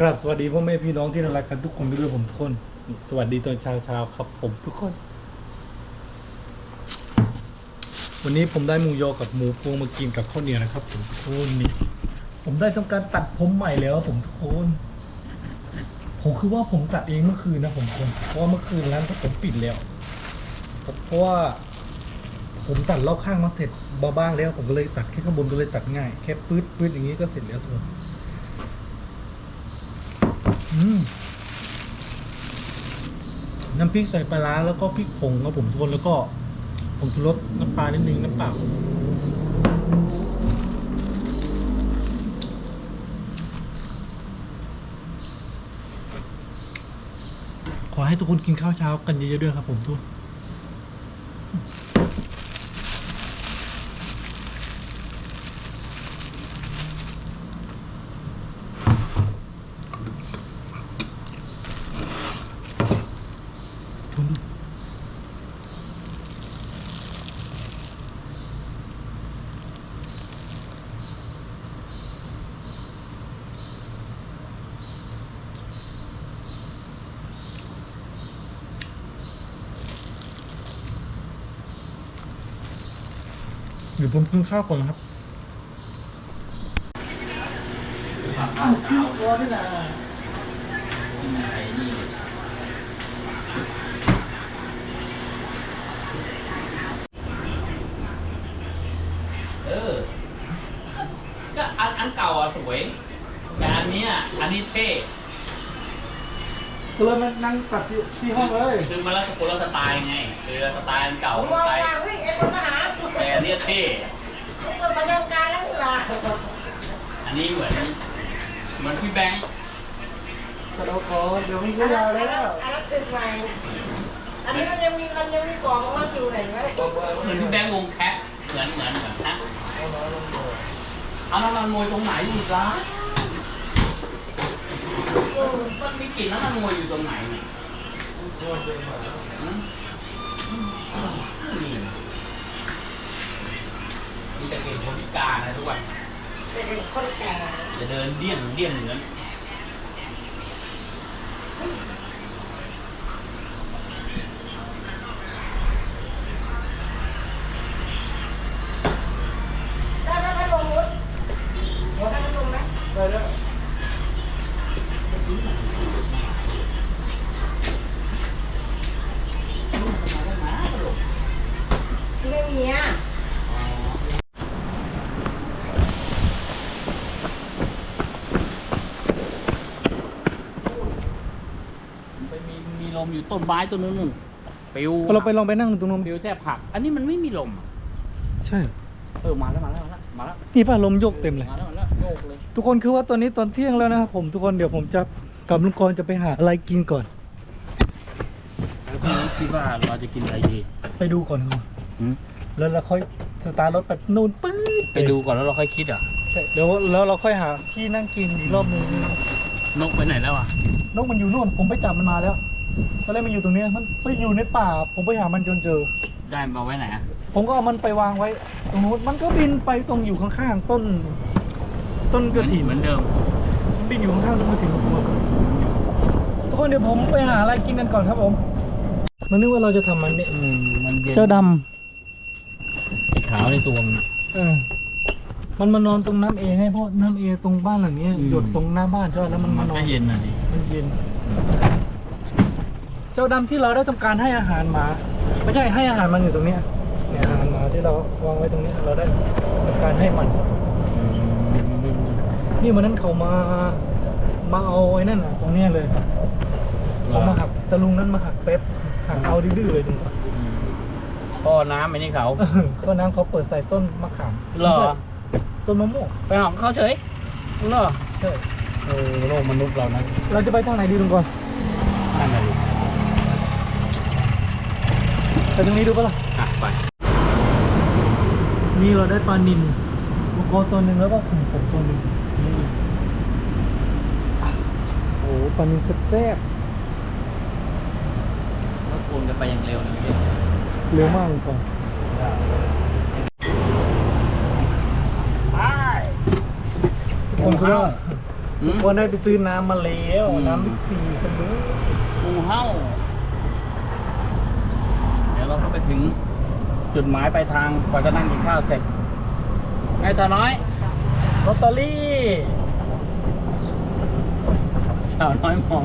ครับสวัสดีพ่อแม่พี่น้องที่น่ารักกันทุกคนด้วยผมทุกคน สวัสดีตอนเช้าเช้าครับผมทุกคน วันนี้ผมได้หมูยอกับหมูพวงมากินกับข้าวเหนียวนะครับผมทุกคนนี่ผมได้ทำการตัดผมใหม่แล้วผมทุกคนผมคือว่าผมตัดเองเมื่อคืนนะผมทุกคนเพราะว่าเมื่อคืนร้านผมปิดแล้วเพราะว่าผมตัดรอบข้างมาเสร็จบ้างแล้ว ผมก็เลยตัดแค่ข้างบนก็เลยตัดง่าย แค่ปื๊ดปื๊ดอย่างนี้ก็เสร็จแล้วทุกคน น้ำพริกใส่ปลาร้าแล้วก็พริกผงครับผมทุกคนแล้วก็ผงชูรสน้ำปลานิดนึงน้ำเปล่าขอให้ทุกคนกินข้าวเช้ากันเยอะๆด้วยครับผมทุกคน ผมกินข้าวก่อนครับเออ ก็อันอันเก่าอะสวยแต่อันเนี้ยอันนี้เท่ เลยมานั่งตัดที่ที่ห้องเลยคือมันแล้วสกุลสไตล์ไงคือสไตล์อันเก่าผมสมองไตล์ว่าเฮ้ยไอ้คนทหารแต่อันเนี้ยเท่เปิดประจำการแล้วนี่หว่าอันนี้เหมือนเหมือนพี่แบงค์แต่เราขอเดี๋ยวมีอัก็นนั้ยานวอันแล้นั้นวอันนั้นสึกใหม่อันนี้มันยังมีมันยังมีกล่องของมันอยู่ไหนไหมเหมือนพี่แบงค์วงแคปเหมือนเหมือนเหมือนนะเอาแล้วมันมวยตรงไหนอีกล่ะเออ มันมีกลิ่นแล้วมันมวยอยู่ตรงไหนเนี่ยหืมนี่นี่จะเป็นคนพิการนะทุกวันเป็นคนแก่จะเดินเดี่ยงเดี่ยงเหมือน ได้ไหมพัดลมมุดหัวได้พัดลมไหม ได้แล้ว ไม่มีอะ ไปมีมีลม อยู่ต้นไม้ต้นนู้นนู่นปิวเราไปลองไปนั่งตรงนู้นปิวแทบผัก อันนี้มันไม่มีลมอะใช่ เออมาแล้วมาแล้วมาแล้วมาแล้วนี่ป่ะลมโยกเต็มเลย มาแล้วมาแล้วโยกเลย ทุกคนคือว่าตอนนี้ตอนเที่ยงแล้วนะครับผมทุกคนเดี๋ยวผมจะกับลุงกรจะไปหาอะไรกินก่อน แล้วพี่นุ้ยคิดว่าเราจะกินอะไรดีไปดูก่อนครับหืมแล้วเราค่อยสตาร์ทรถแบบนู่นปื๊ดไปดูก่อนแล้วเราค่อยคิดอะใช่เดี๋ยวแล้วเราค่อยหาที่นั่งกินอีกรอบนึงนกไปไหนแล้วอะ นกมันอยู่นู่นผมไปจับมันมาแล้ว ตอนแรกมันอยู่ตรงเนี้ยมันไปอยู่ในป่า ผมไปหามันจนเจอ ได้มาไว้ไหนอะผมก็เอามันไปวางไว้ตรงนู้นมันก็บินไปตรงอยู่ข้างๆต้น ต้นกระถิ่นเหมือนเดิม มันบินอยู่ข้างๆต้นกระถิ่นทุกคนทุกคนเดี๋ยวผมไปหาอะไรกินกันก่อนครับผม มันนึกว่าเราจะทำมันเนี่ยอืมมันเย็นเจ้าดไอ้ขาวในตัวมันอะำเออมันมานอนตรงน้ำเอให้เพราะน้ำเอตรงบ้านหลังเนี้ยอืม หยดตรงหน้าบ้านใช่ไหมแล้วมันมัมานนอก็นเย็นน่ะดิมันเย็น เจ้าดำที่เราได้ทำการให้อาหารหมา ไม่ใช่ให้อาหารมันอยู่ตรงเนี้ยเนี่ยอาหารหมาที่เราวางไว้ตรงเนี้ยเราได้ทำการให้มัน นี่วันนั้นเขามามาเอาไอ้นั่นอะตรงเนี้ยเลยเขามาหักตะลุงนั้นมาหักเป๊ปหักเอาดื้อๆเลยตรงนี้พ่อน้ำไอ้นี่เขาก็น้ำเขาเปิดใส่ต้นมะขามเหรอไม่ใช่ต้นมะม่วงไปหอมเขาเฉยเหรอใช่เออโลกมนุษย์เรานะเราจะไปทางไหนดีลุงก่อนนั่นแหละดิ ไปตรงนี้ดูปะล่ะอะไป นี่เราได้ปลานิลลูกโกตัวหนึ่งแล้วก็ขุ่มผมตัวหนึ่งนี่โอ้โหปลานิลแซ่บรถปูนกันไปอย่างเร็วเลยพี่ๆเร็วมากเลยก่อนไปทุกคนคือว่าอืมวันได้ไปซื้อน้ำมาแล้วอืมน้ำบิ๊กซีสนุกงูเห่าเดี๋ยวเราก็ ไปถึงจุดหมายปลายทางกว่าจะนั่งกินข้าวเสร็จไงสาวน้อยลอตเตอรี่สาวน้อยมอง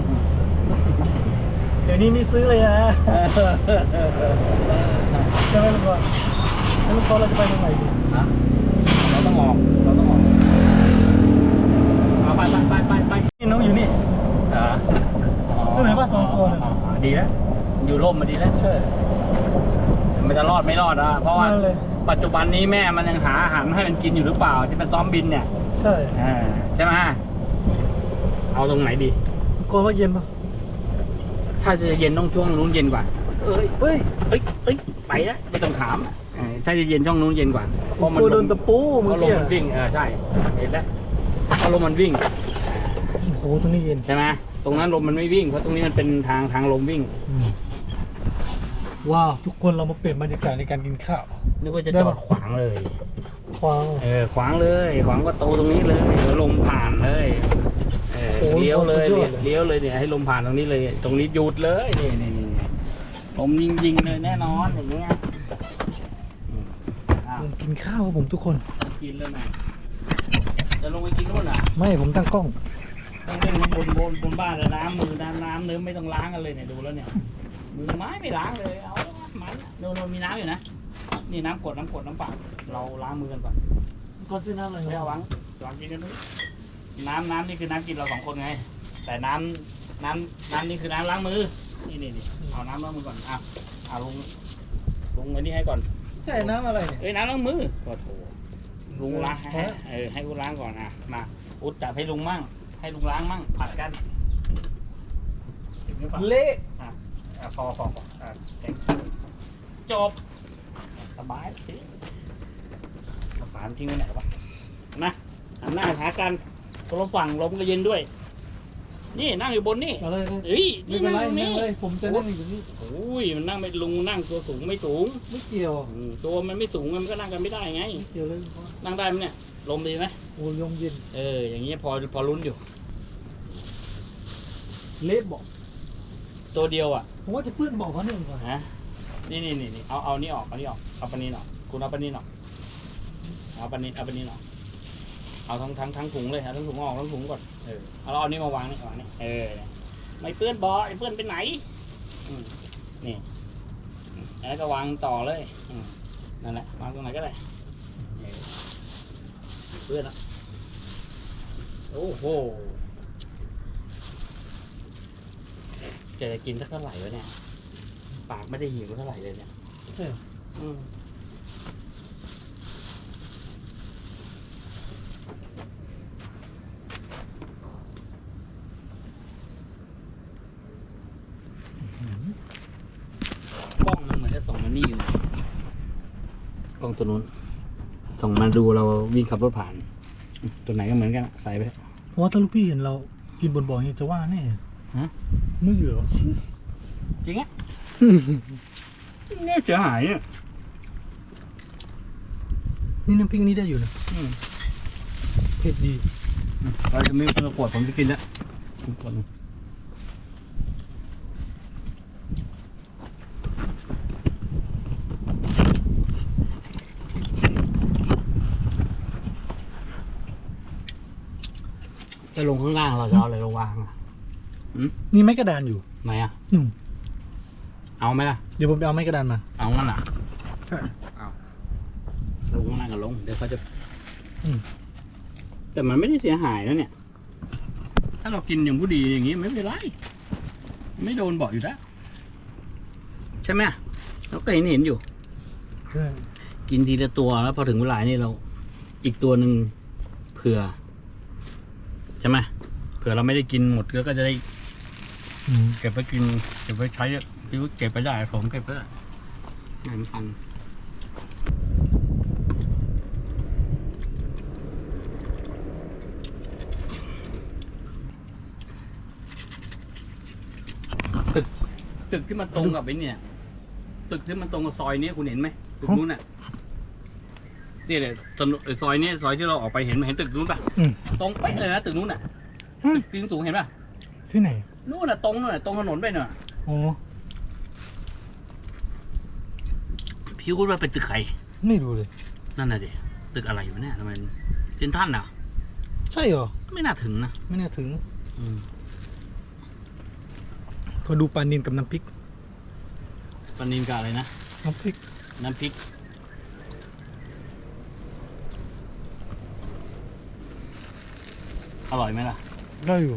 เดี๋ยวนี้นี่ซื้อเลยนะใช่ไหมลุงกอนแล้วลุงกอนเราจะไปทางไหนดีฮะเราต้องออกเราต้องออกเอาไปไปไปไปไปนี่น้องอยู่นี่เหรอก็เหมือนว่าสองคนอะดีแล้วอยู่ร่มมาดีแล้วใช่ มันจะรอดไม่รอดอะเพราะว่านั่นเลย ปัจจุบันนี้แม่มันยังหาอาหารให้มันกินอยู่หรือเปล่าที่เป็นซ้อมบินเนี่ยใช่อ่าใช่ไหมเอาตรงไหนดีลุงกอนว่าเย็นปะถ้าจะเย็นต้องช่วงนู้นเย็นกว่า เอ้ยเฮ้ยเอ้ยเอ้ยไปแล้วไม่ต้องถามอะเออถ้าจะเย็นช่องนู้นเย็นกว่าเพราะมันกลัวโดนตะปูเพเมื่อราะลมกี้มันวิ่งเออใช่เห็นแล้วเพราะลมมันวิ่งโอ้โหตรงนี้เย็นใช่ไหมตรงนั้นลมมันไม่วิ่งเพราะตรงนี้มันเป็นทางทางลมวิ่ง ว้าวทุกคนเรามาเปลี่ยนบรรยากาศในการกินข้าว นึกว่าจะได้จอปะดขวางเลยว้าว เออขวางเลย ขวางประตูตรงนี้เลยเดี๋ยวลมผ่านเลย เออโอ้ยเลี้ยวเลยสุดยอดเลย เลี้ยวเลยเนี่ยให้ลมผ่านตรงนี้เลย ตรงนี้หยุดเลยนี่นี่นี่ลมยิงยิงๆเลยแน่นอนอย่างเงี้ยอืมอ้าวผมกินข้าวครับผมทุกคน กินแล้วนะจะลงไปกินนู่นอะ ไม่ผมตั้งกล้อง ต้องเล่นบนบนบนบ้านเลยน้ำมือน้ำน้ำเนื้อไม่ต้องล้างกันเลยเนี่ยดูแล้วเนี่ย มือไม้ไม่ล้างเลยเอามันโดนมีน้ำอยู่นะนี่น้ำกดน้ำกดน้ำเปล่าเราล้างมือกันก่อนก็ซื้อน้ำอะไรไม่เอาวางวางกินกันนู้นน้ำน้ำนี่คือน้ำกินเราสองคนไง แต่น้ำน้ำน้ำนี่คือน้ำล้างมือนี่นี่นี่เอาน้ำล้างมือก่อนอะเอาลุงลุงไอ้นี่ให้ก่อนใช่น้ำอะไรเนี่ยเอ้ยน้ำล้างมือก็โถลุงล้างให้เออให้กูล้างก่อนอะมาอุดจับให้ลุงมั่งให้ลุงล้างมั่งผัดกันถึงหรือเปล่าเละ อะพอพอพออะเก่งจบ สบายสิกระป๋ามทิ้งไว้ไหนวะนะหันหน้าหากันคนละฝั่งลมก็เย็นด้วย นี่นั่งอยู่บนนี่เอาเลยเฮ้ยไม่นี่เป็นนั่งไรตรงนั่นี้งเลยผมจะนั่งอยู่นี่โอ้ยมันนั่งไม่ลุงนั่งตัวสูงไม่สูงไม่เกี่ยวอืมตัวมันไม่สูงมันก็นั่งกันไม่ได้ไง ไม่เกี่ยวเลยนั่งได้ไหมเนี่ย ลมดีไหมโอ้ยยมเย็นเออ อย่างเงี้ยพอพอลุ้นอยู่ เละบอก ตัวเดียวอะผมว่าจะเพื่อนบอกเขาหนึ่งก่อนฮะนี่นี่นี่นี่เอาเอานี่ออกเอานี่ออกเอาปนนี้ออกคุณเอาปนนี้ออกเอาปนนี้เอาปนนี้ออกเอาทั้งทั้งทั้งถุงเลยเอาทั้งถุงออกทั้งถุงก่อนเออเอาเราเอานี่มาวางนี่วางนี่เออเนี่ยไม่เปื้อนบอไอ้เปื้อนไปไหนอืมนี่อืมแล้วก็วางต่อเลยอืมนั่นแหละวางตรงไหนก็ได้เออเปื้อนละโอ้โห จะกินสักเท่าไหร่วะเนี่ย ปากไม่ได้หิวเท่าไหร่เลยเนี่ยใช่เหรออืมกล้องมันเหมือนจะส่งมานี่อยู่นะกล้องตัวนู้น ส่งมาดูเราวิ่งขับรถผ่าน ตัวไหนก็เหมือนกันอะใส่ไปเถอะเพราะว่าถ้าลูกพี่เห็นเรากินบนบ่อเนี่ยจะว่าแน่ฮะ ไม่เหลือจริงอะเนี่ยเสียหายเนี่ยนี่น้ำพริกนี่ได้อยู่นะอืมเผ็ดดีเราจะไม่ประกวดผมจะกินแล้วขวดหนึ่งจะลงข้างล่างเราจะเอาอะไรลงวางอะ นี่ไม้กระดานอยู่ไหนอะ หนุ่มเอาไหมล่ะ เดี๋ยวผมไปเอาไม้กระดานมาเอางั้นอะใช่เอาลงข้างล่างกันลง เดี๋ยวเขาจะอืม แต่มันไม่ได้เสียหายนะเนี่ย ถ้าเรากินอย่างผู้ดีอย่างนี้ไม่เป็นไร ไม่โดนบอกอยู่แล้วใช่ไหมเราก็เห็นเห็นอยู่ใช่กินทีละตัวแล้วพอถึงเวลานี่เรา อีกตัวหนึ่งเผื่อ ใช่ไหมเผื่อเราไม่ได้กินหมดแล้วก็จะได้อืม เก็บไว้กิน เก็บไว้ใช้พี่เก็บไปได้ ผมเก็บไปได้งานฟันตึกตึกที่มันตรงกับไอ้เนี่ย ตึกที่มันตรงกับซอยเนี้ยคุณเห็นไหมตึกนู้นน่ะนี่แหละถนนซอยเนี้ยซอยที่เราออกไปเห็นไหมเห็นตึกนู้นปะอืมตรงเป๊ะเลยนะตึกนู้นน่ะอืมตึกสูงๆเห็นป่ะที่ไหน นู่นน่ะตรงนู่นน่ะตรงถนนไปน่ะอ๋อพี่พูดว่าเป็นตึกใครไม่รู้เลย นั่นน่ะดิตึกอะไรวะเนี่ยทำไมเซนทรันอะ ใช่เหรอ ไม่น่าถึงนะไม่น่าถึงอืมขอดูปลานินกับน้ำพริกปลานินกับอะไรนะ น้ำพริก น้ำพริก อร่อยไหมล่ะ ได้อยู่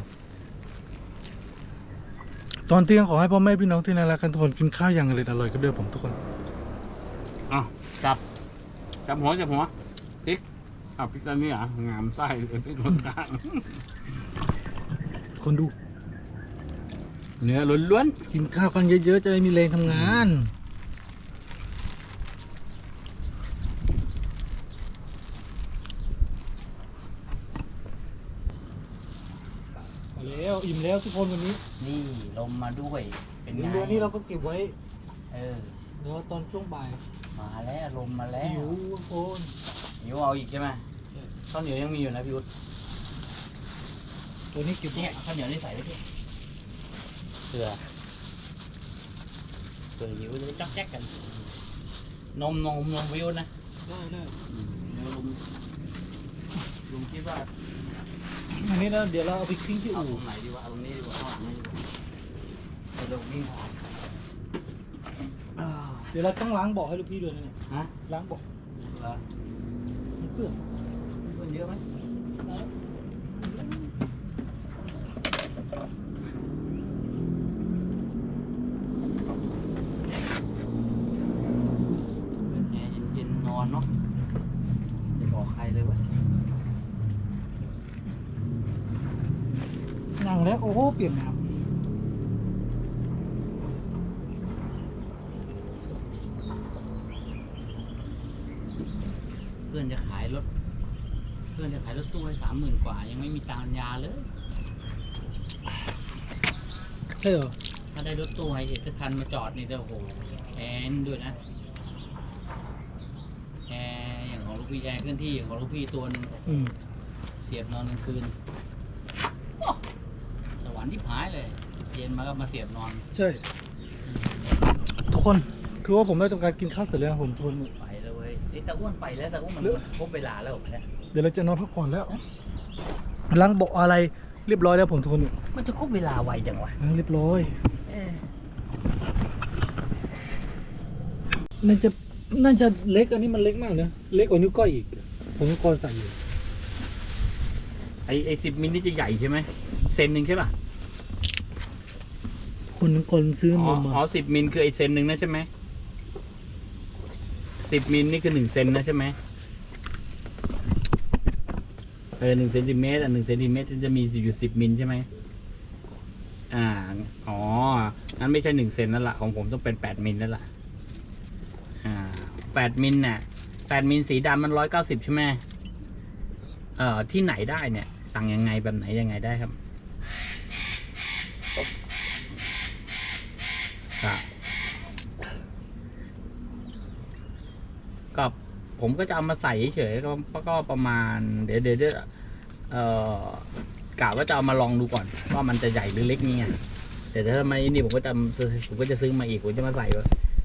ตอนเที่ยงขอให้พ่อแม่พี่น้องที่น่ารักกันทุกคนกินข้าวอย่างอร่อยอร่อยกันเด้อผมทุกคนอ้าวจับ จับหัวจับหัวพริกอ้าวพริกอันนี้เหรอะงามไส้เลยพริกล้นกลางคนดู เนื้อล้วนกินข้าวกันเยอะๆ จะได้มีแรงทำงาน แล้วอิ่มแล้วทุกคนวันนี้ๆนี่ลมมาด้วย เป็นไงเรือนี้เราก็เก็บไว้ เออเดี๋ยวตอนช่วงบ่ายมาแล้วลมมาแล้หิววทุกคนหิวเอาอีกใช่ไหมข้าวเหนียวยังมีอยู่นะพี่อุ๊ดตัวนี้เก็บเนี่ไว้ยข้าวเหนียวนี่ใส่ได้พี่เผื่อเผื่อหิวจะได้จ๊อกแจ๊กกัน นมนมนมวิวนะได้ได้เดี๋ยวลุงลุงคิดว่า อันนี้นะเดี๋ยวเราเอาไปทิ้งที่เอาอู่ตรงไหนดีวะเอาตรงนี้ดีกว่าข้างหลังนี่ดีกว่าเดี๋ยวเราวิ่งผ่านอ้าวเดี๋ยวเราต้องล้างเบอให้ลูกพี่ด้วยนะเนี่ยฮะล้างเบอเหรอเพื่อนเพื่อนเยอะไหมแอร์เย็นๆนอนเนาะไม่บอกใครเลยเวะ นั่ง แล้ว โอ้โห เปลี่ยนน้เพื่อนจะขายรถ เพื่อนจะขายรถตู้ให้สามหมื่นกว่า ยังไม่มีตามยาเลยำใช่เหรอถ้าได้รถตู้ไฮเอ็ดสักคันมาจอดนี่เดี๋ยวโอ้โหแอนด้วยนะแอร์อย่างของลูกพี่แอร์เคลื่อนที่อย่างของลูกพี่ตัวหนึงอืม เสียบนอนกลางคืนโอ้ สวรรค์ที่หายเลย เย็นมาก็มาเสียบนอนใช่ ทุกคนคือว่าผมได้ทำการกินข้าวเสร็จแล้วผมทนไปแล้วเว้ยไอ้ตะอ้วนไปแล้วตะอ้วนมันเลือกครบเวลาแล้วเหรอเนี่ยเดี๋ยวเราจะนอนพักผ่อนแล้วล้างเบาะอะไรเรียบร้อยแล้วผมทนมันจะครบเวลาไวจังวะล้างเรียบร้อยเออน่าจะน่าจะเล็กอันนี้มันเล็กมากนะเล็กกว่านิ้วก้อยอีก ผมก็กรใส่อยู่ไอไอสิบมิลนี่จะใหญ่ใช่ไหมเซนหนึ่งใช่ป่ะ คนนึงคนซื้ออ๋นอมมาอ๋อสิบมิลคือไอเซนหนึ่งนะใช่ไหมสิบมิลนี่คือหนึ่งเซนนะใช่ไหมเออหนึ่งเซนติเมตรอะหนึ่งเซนติเมตรจะมีอยู่สิบมิลใช่ไหมอ่าอ๋องั้นไม่ใช่หนึ่งเซนนั่นละของผมต้องเป็นแปดมิลนั่นละอ่าแปดมิลน่ะแปดมิลสีดำมันร้อยเก้าสิบใช่ไหมเอ่อที่ไหนได้เนี่ย สั่งยังไงแบบไหนยังไงได้ครับ ครับ ก็ผมก็จะเอามาใส่เฉยๆก็ก็ประมาณ เดี๋ยวเดี๋ยวเอ่อกะว่าจะเอามาลองดูก่อน ว่ามันจะใหญ่หรือเล็กนี่ไงแต่ถ้าไม่นี่ผมก็จะผมก็จะซื้อมาอีกผมจะมาใส่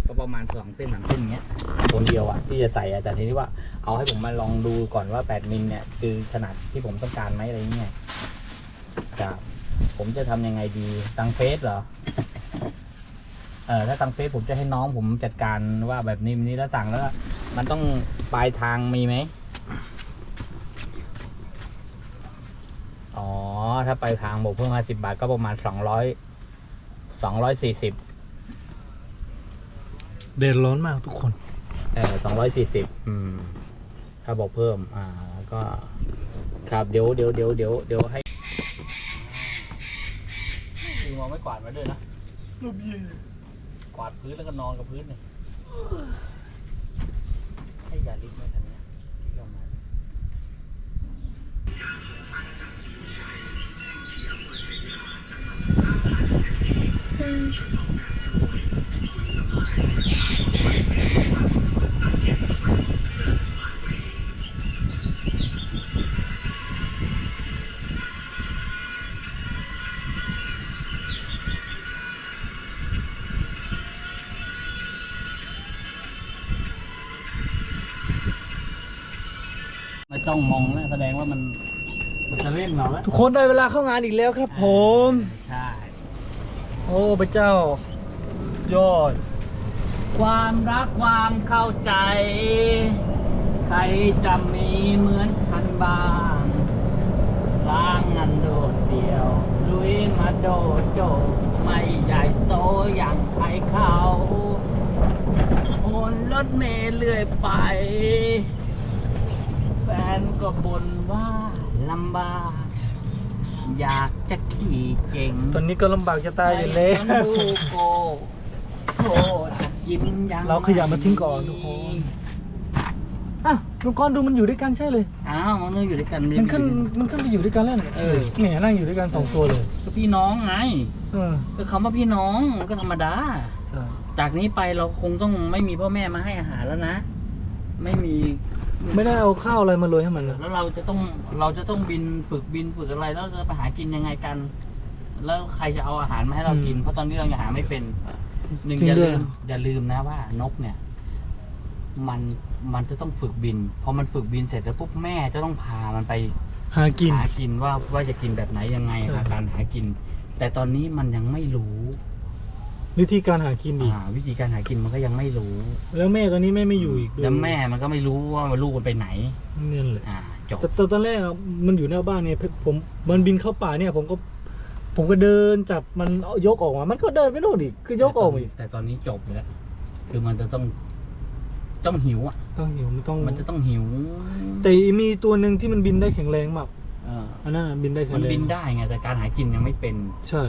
ก็ประมาณสองเส้นสามเส้นอย่างเงี้ยคนเดียวอะที่จะใส่อะแต่ทีนี้ว่าเอาให้ผมมาลองดูก่อนว่าแปดมิลเนี่ยคือขนาดที่ผมต้องการไหมอะไรเงี้ยครับผมจะทำยังไงดีตังเฟซเหรอ เออถ้าทางเฟซผมจะให้น้องผมจัดการว่าแบบนี้แบบนี้แล้วสั่งแล้วก็มันต้องปลายทางมีไหมอ๋อ ถ้าปลายทางบอกเพิ่มห้าสิบาทก็ประมาณสองร้อยสองร้อยสี่สิบแดดร้อนมากทุกคน เออสองร้อยสี่สิบอืม ถ้าบอกเพิ่ม อ่า ก็ครับเดี๋ยวเดี๋ยวเดี๋ยวเดี๋ยวเดี๋ยวให้ลืมเอาไม่กวาดมาด้วยนะก วาดพื้นแล้วก็นอนกับพื้นเลยให้ยาลิกไหมคันเนี้ยที่เอามาอืม ดงว่ามันมันจะเล่นเราแล้วทุกคนได้เวลาเข้างานอีกแล้วครับ ผม ใช่โอ้พระเจ้า ยอด ความรักความเข้าใจ ใครจะมีเหมือนฉันบ้างล้างงานโดดเดียวลุยมาโดดโจไม่ใหญ่โตอย่างใครเขาโอนรถเมล์เรื่อยไป แฟนก็บ่นว่าลำบาก อยากจะขี่เก่งตอนนี้ก็ลำบากจะตายอยู่แล้วให้มันดูโกโทษยิ้มยังเราขยับมาทิ้งก่อนทุกคน อะลุงกรณ์ดูมันอยู่ด้วยกันใช่เลย อ้าวมันอยู่ด้วยกันมันขึ้นมันขึ้นไปอยู่ด้วยกันแล้วเนี่ยเออแหมนั่งอยู่ด้วยกันสองตัวเลยก็พี่น้องไงเออก็คำว่าพี่น้องก็ธรรมดาใช่จากนี้ไปเราคงต้องไม่มีพ่อแม่มาให้อาหารแล้วนะ ไม่มี ไม่ได้เอาข้าวอะไรมาโรยให้มันนะแล้วเราจะต้องเราจะต้องบินฝึกบินฝึกอะไรแล้วจะไปหากินยังไงกัน แล้วใครจะเอาอาหารมาให้เรากิน เพราะตอนนี้เรายังหาไม่เป็นหนึ่งจริงอย่าด้ลืวยมอย่าลืมนะว่านกเนี่ย มันมันจะต้องฝึกบินพอมันฝึกบินเสร็จแล้วปุ๊บแม่จะต้องพามันไปหากินหากินว่าว่าจะกินแบบไหนยังไงใช่หาการหากิน แต่ตอนนี้มันยังไม่รู้ วิธีการหากินดีอ่าวิธีการหากินมันก็ยังไม่รู้แล้วแม่ตอนนี้แม่ไม่อยู่อีกด้วยแล้วแม่มันก็ไม่รู้ว่าลูกมันไปไหน เนี่ยแหละอ่าจบแต่แต่ตอนแรกอะมันอยู่หน้าบ้านเนี่ยผมมันบินเข้าป่าเนี่ย ผมก็ ผมก็เดินจับมันเอายกออกมา มันก็เดินไปโน่นอีก คือยกออกมาอีกแต่ตอนนี้จบแล้วคือมันจะต้อง ต้องหิวอะ ต้องหิวมันต้องมันจะต้องหิวแต่มีตัวหนึ่งที่มันบินได้แข็งแรงมากเอออันนั้นอะบินได้แข็มังนแรงบินได้ไงแต่การหากินยังไม่เป็น ใช่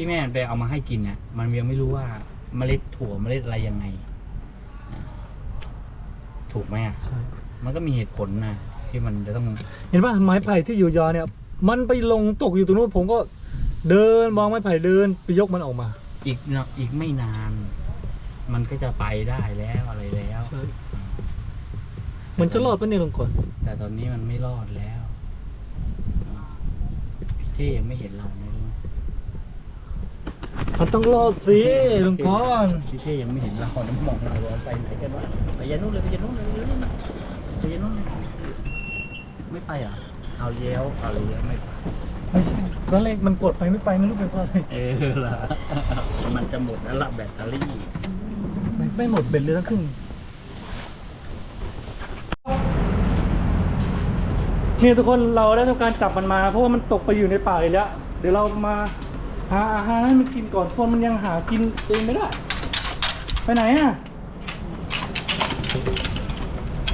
ที่แม่มันไปเอามาให้กินเนี่ยมันยังไม่รู้ว่าเมล็ดถั่วเมล็ดอะไรยังไงอ่าถูกไหมอะ ใช่ มันก็มีเหตุผลนะที่มันจะต้อง เห็นป่ะไม้ไผ่ที่อยู่ยอเนี่ย มันไปลงตกอยู่ตรงนู้นผมก็เดินมองไม้ไผ่เดินไปยกมันออกมา อีกเนาะอีกไม่นาน มันก็จะไปได้แล้วอะไรแล้ว มันจะรอดปะเนี่ยลงก่อนแต่ตอนนี้มันไม่รอดแล้วอ่าพี่เท่ยังไม่เห็นเราไม่รู้ มันต้องรอดสิลงก่อนพี่เท่ยังไม่เห็นเราน้ำมองเราเราไปไหนกันวะไปยันนู้นเลยไปยันนู้นเลยไปยันนู้นเลยไปยันนู้นเลยไม่ไปเหรอะเอาเย้วเอาเย้วไม่ไปไม่ใช่ตอนแรกมันกดไปไม่ไปไม่รู้เป็นเพราะอะไรเออละมันจะหมดแล้วละแบตเตอรี่ไม่ไม่หมดเบ็ดเลยทั้งครึ่งนี่ทุกคนเราได้ทำการจับมันมา เพราะว่ามันตกไปอยู่ในป่าอีกแล้ว เดี๋ยวเรามา หาอาหารให้มันกินก่อนโฟนมันยังหากินเองไม่ได้ ไปไหนอะ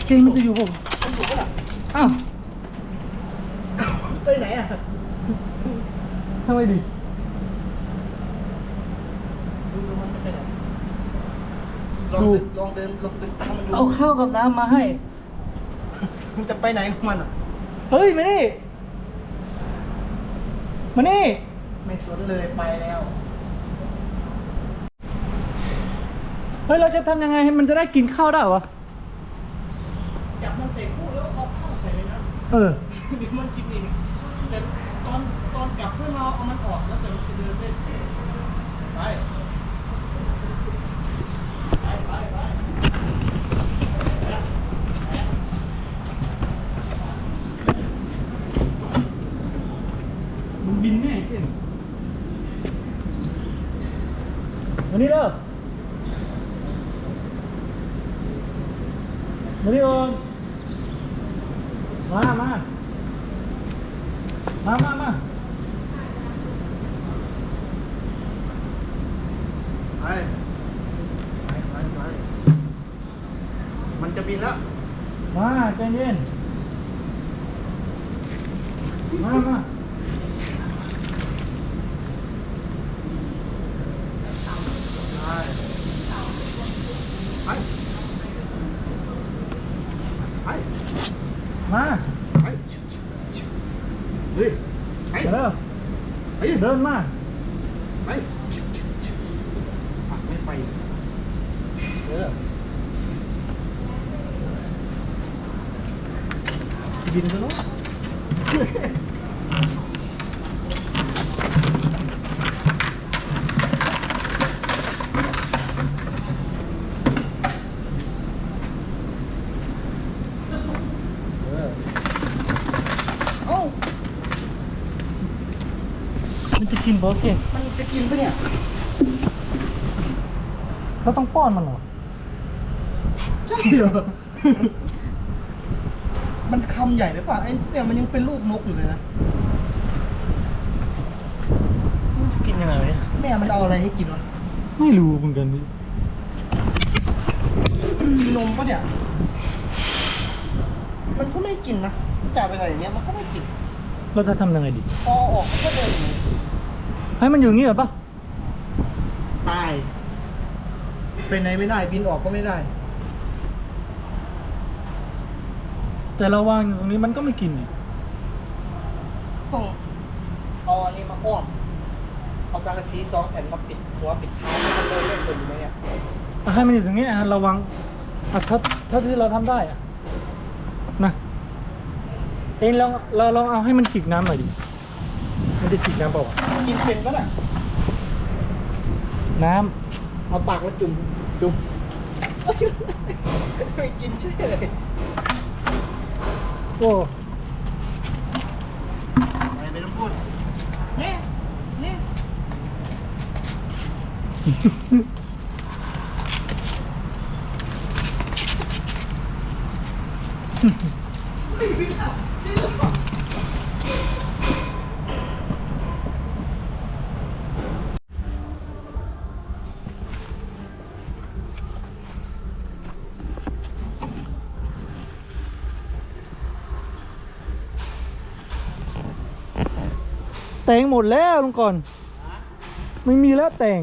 เก่งมันจะอยู่ผมอ้าวไปไหนอะทำไมดิลองเดินลองเดินลองเดินตามมันดูเอาข้าวกับน้ำมาให้ มันจะไปไหนของมันอะ เฮ้ยมานี่มานี่ ไม่สนเลยไปแล้วเฮ้ยเราจะทำยังไงให้มันจะได้กินข้าวได้วะจับมันใส่คู่แล้วเอาข้าวใส่เลยนะเออเดี๋ยวมันกินเองแต่ตอนตอนกลับเพื่อนเราเอามันออกแล้วแต่มันจะเดินเล่นไปไปไปไปมันบินแน่เช่นมานี่เด้อมานี่โอนมา มา มา มา มา ไปไปไปไปมันจะบินแล้ว มาใจเย็น มา มา ไปไป มา ไปเฮ้ยไป เร็ว ไป เดินมา ไปปักไม่ไปเออ บินไปแล้ว เออ กินเพราะเก่ง มัน จะกินปะเนี่ยเราต้องป้อนมันเหรอ ใช่เหรอ มันคำใหญ่ไปป่ะไอ้เนี่ยมันยังเป็นลูกนกอยู่เลยนะมันจะกินยังไงวะเนี่ยแม่มันเอาอะไรให้กินวะไม่รู้เหมือนกันพี่กินนมปะเนี่ย มันก็ไม่กินนะจ่ายไปอะไรอย่างเงี้ยมันก็ไม่กิน เราจะทำยังไงดี พอออกมันก็เดินอยู่ ให้มันอยู่อย่างนี้เหรอปะตาย เป็นไหนไม่ได้ บินออกก็ไม่ได้ แต่เราวางอยู่ตรงนี้มันก็ไม่กินนี่ต้องเอาอันนี้มาอ้อมเอาสังกะสีสองแผ่นมาปิดหัวปิดท้ายให้มันเดินเล่นตัวอยู่ไหมเนี่ยอะให้มันอยู่ตรงนี้อะเราวางอะถ้าถ้าที่เราทำได้อะนะเองลองเราลองเอาให้มันจิกน้ำหน่อยดิ มันจะจิกน้ำเปล่าวะกินเป็นปะน่ะน้เอาปากมาจุ่มจุ่มไม่กินเช่วยเลยำโอ้ไม่ไม่ต้องพูดเนี่ยเนี่ย แต่งหมดแล้วลุงก่อน ไม่มีแล้วแต่ง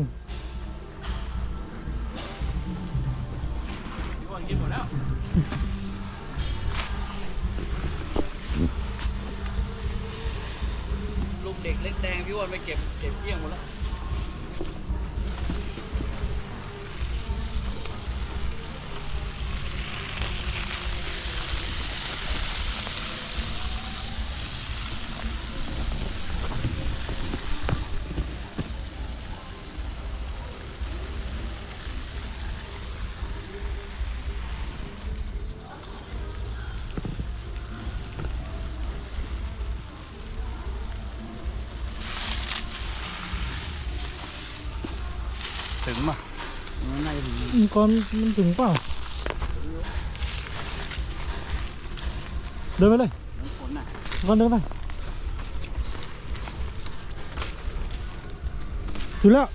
ลูกเด็กเล็กแดงพี่อ้วนไปเก็บเก็บเกี้ยงหมดแล้ว ก้อนมันถึงเปล่า เดินไปเลยฝนน่ะก่อนเดินไปถึงแล้ว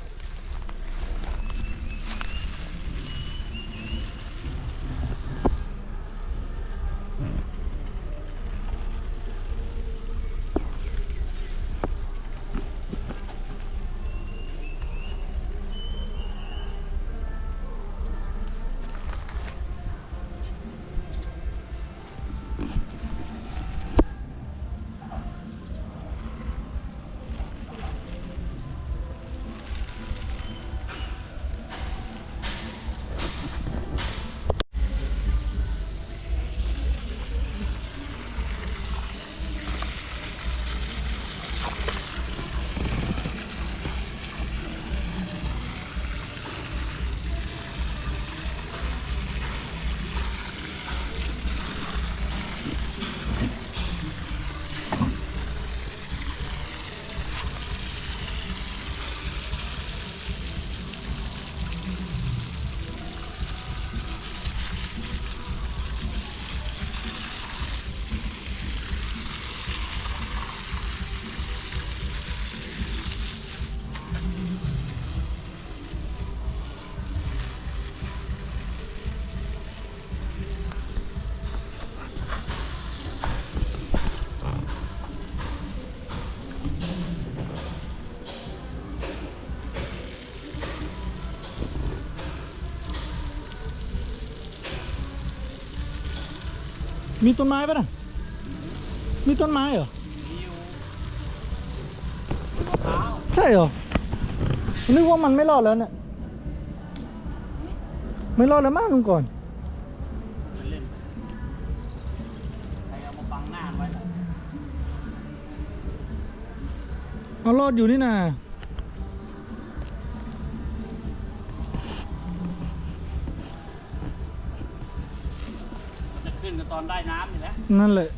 มีต้นไม้ปะน่ะ มีต้นไม้เหรอ ใช่เหรอ นึกว่ามันไม่รอดแล้วเนี่ย ไม่รอดแล้วมั้งลุงก่อนเล่นใครเอามาบังหน้าไว้ เอารอดอยู่นี่นะามันจะขึ้นก็ตอนได้น้ำนี่แหละนั่นแหละ